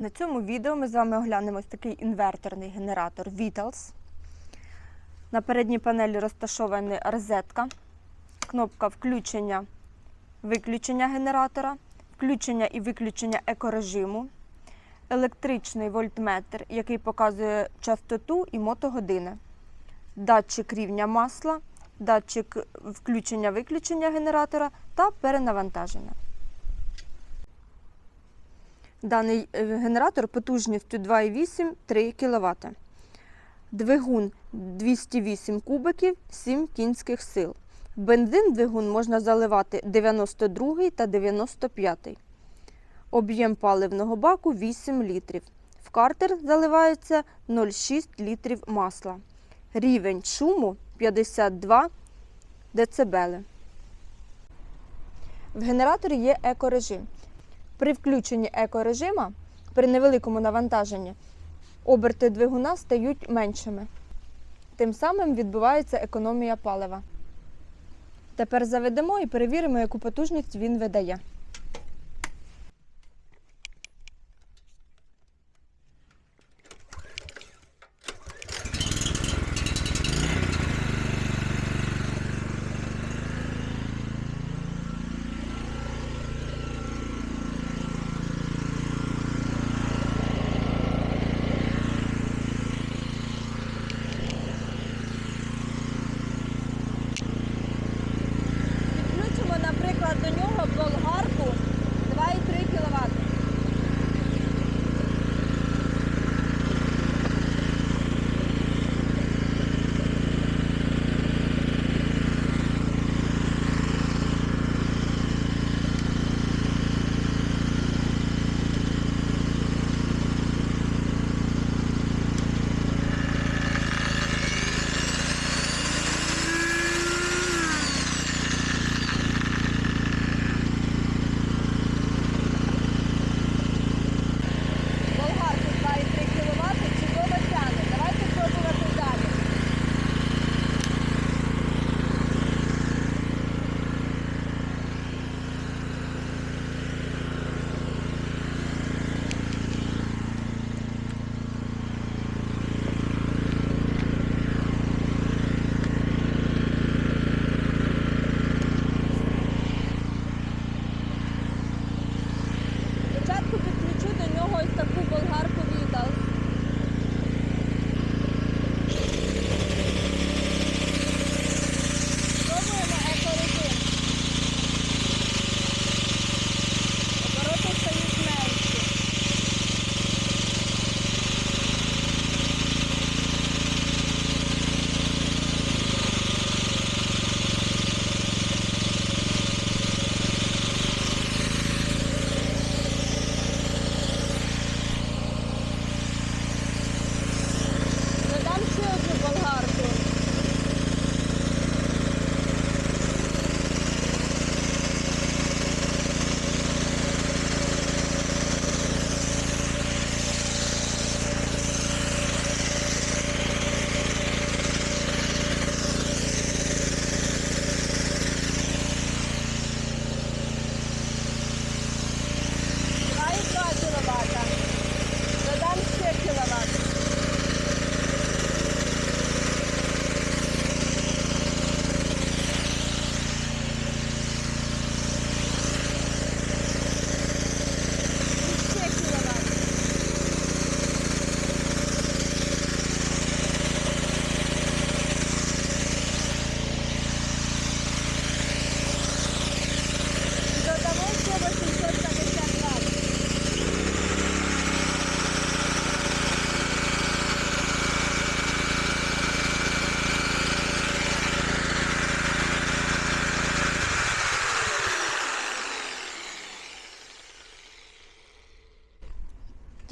На цьому відео ми з вами оглянемо такий інверторний генератор Vitals. На передній панелі розташована розетка, кнопка включення, виключення генератора, включення і виключення екорежиму, електричний вольтметр, який показує частоту і мотогодини, датчик рівня масла, датчик включення-виключення генератора та перенавантаження. Даний е, генератор потужністю 2,8-3 кВт. Двигун 208 кубиків, 7 кінських сил. Бензин двигун можна заливати 92 та 95. Об'єм паливного баку 8 літрів. В картер заливається 0,6 літрів масла. Рівень шуму 52 дБ. В генераторі є екорежим. При включенні екорежима при невеликому навантаженні оберти двигуна стають меншими. Тим самим відбувається економія палива. Тепер заведемо і перевіримо, яку потужність він видає.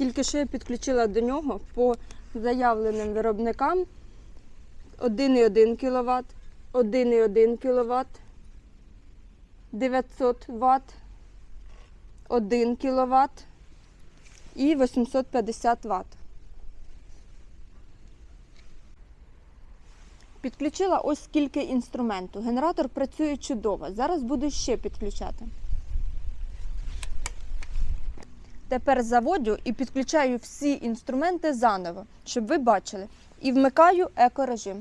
Тільки що я підключила до нього по заявленим виробникам 1,1 кВт, 1,1 кВт, 900 Вт, 1 кВт і 850 Вт. Підключила ось скільки інструменту. Генератор працює чудово. Зараз буду ще підключати. Тепер заводю і підключаю всі інструменти заново, щоб ви бачили. І вмикаю екорежим.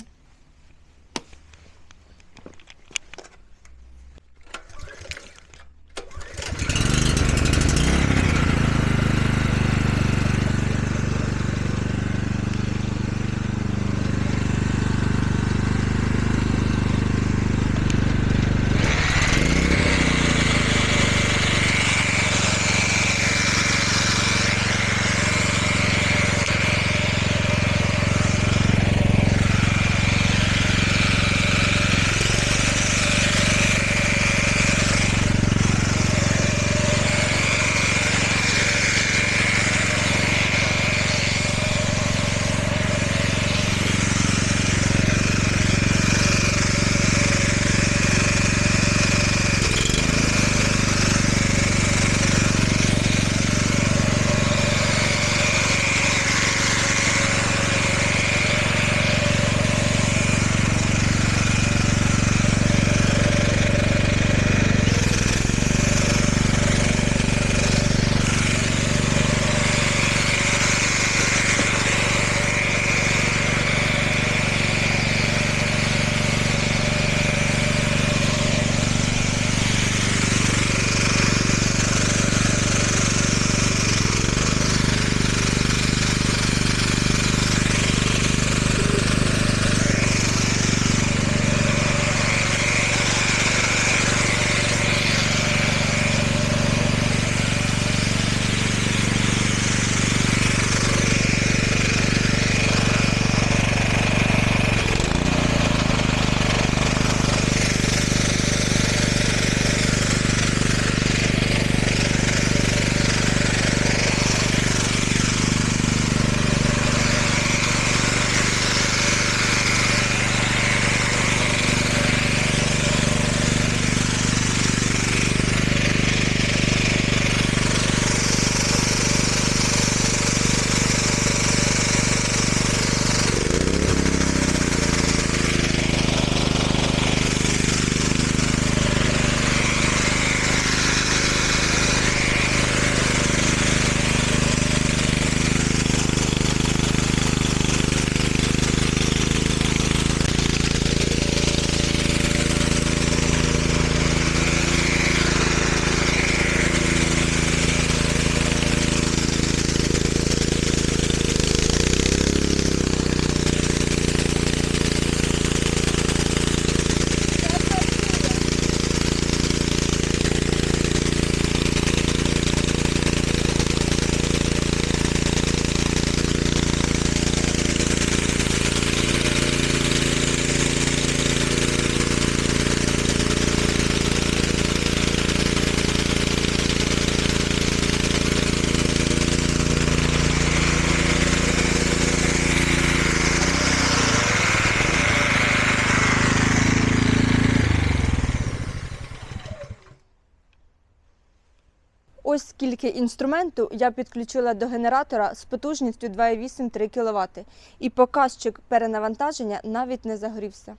Ось скільки інструменту я підключила до генератора з потужністю 2,8-3 кВт. І показчик перенавантаження навіть не загорівся.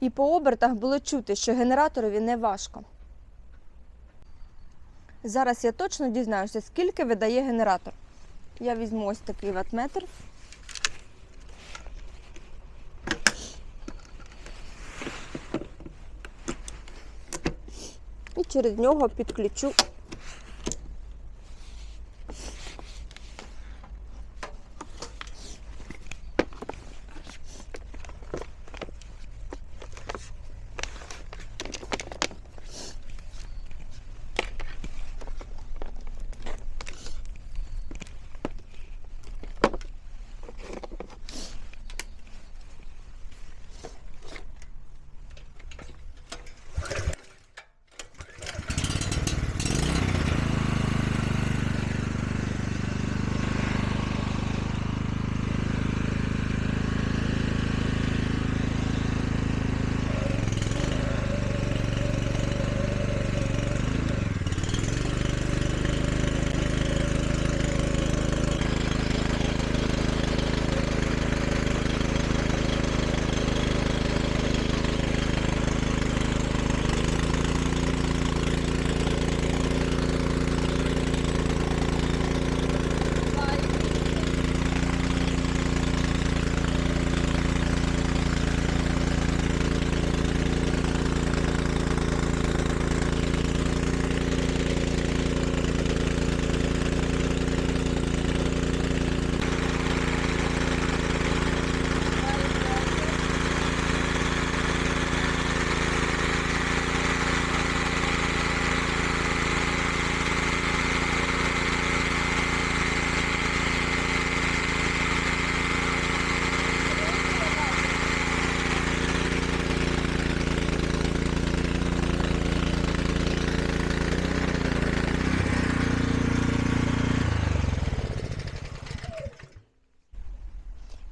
І по обертах було чути, що генераторові не важко. Зараз я точно дізнаюся, скільки видає генератор. Я візьму ось такий ватметр. І через нього підключу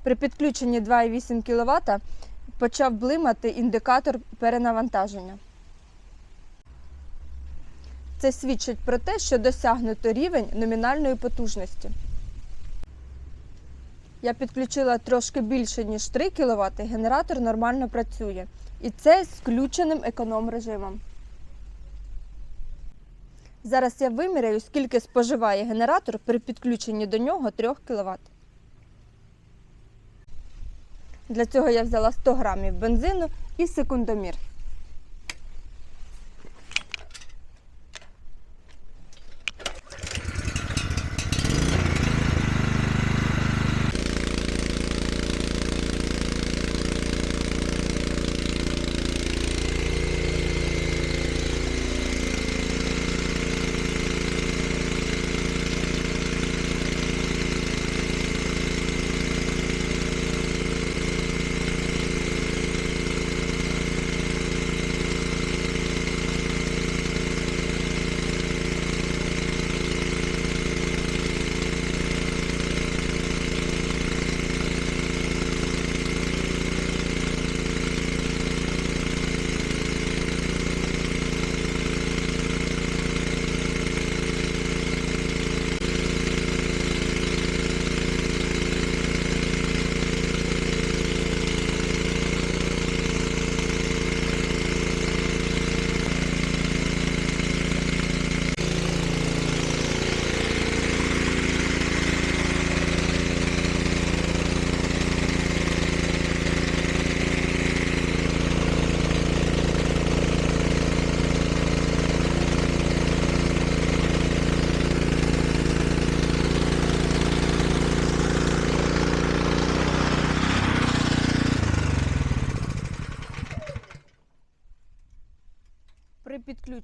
При підключенні 2,8 кВт почав блимати індикатор перенавантаження. Це свідчить про те, що досягнуто рівень номінальної потужності. Я підключила трошки більше, ніж 3 кВт, генератор нормально працює. І це з включеним економ режимом. Зараз я виміряю, скільки споживає генератор при підключенні до нього 3 кВт. Для цього я взяла 100 грамів бензину і секундомір.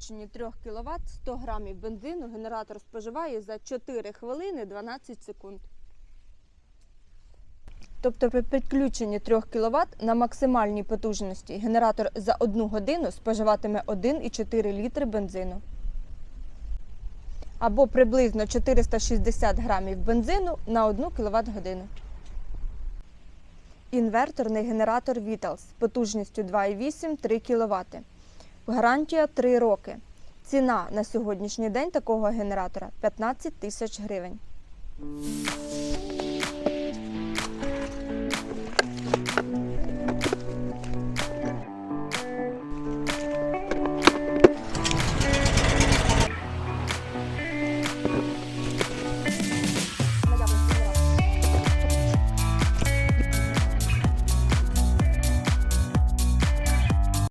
При 3 кВт 100 грамів бензину генератор споживає за 4 хвилини 12 секунд. Тобто при підключенні 3 кВт на максимальній потужності генератор за 1 годину споживатиме 1,4 літри бензину. Або приблизно 460 грамів бензину на 1 кВт годину. Інверторний генератор Vitals з потужністю 2,8-3 кВт. Гарантія 3 роки. Ціна на сьогоднішній день такого генератора 15 тисяч гривень.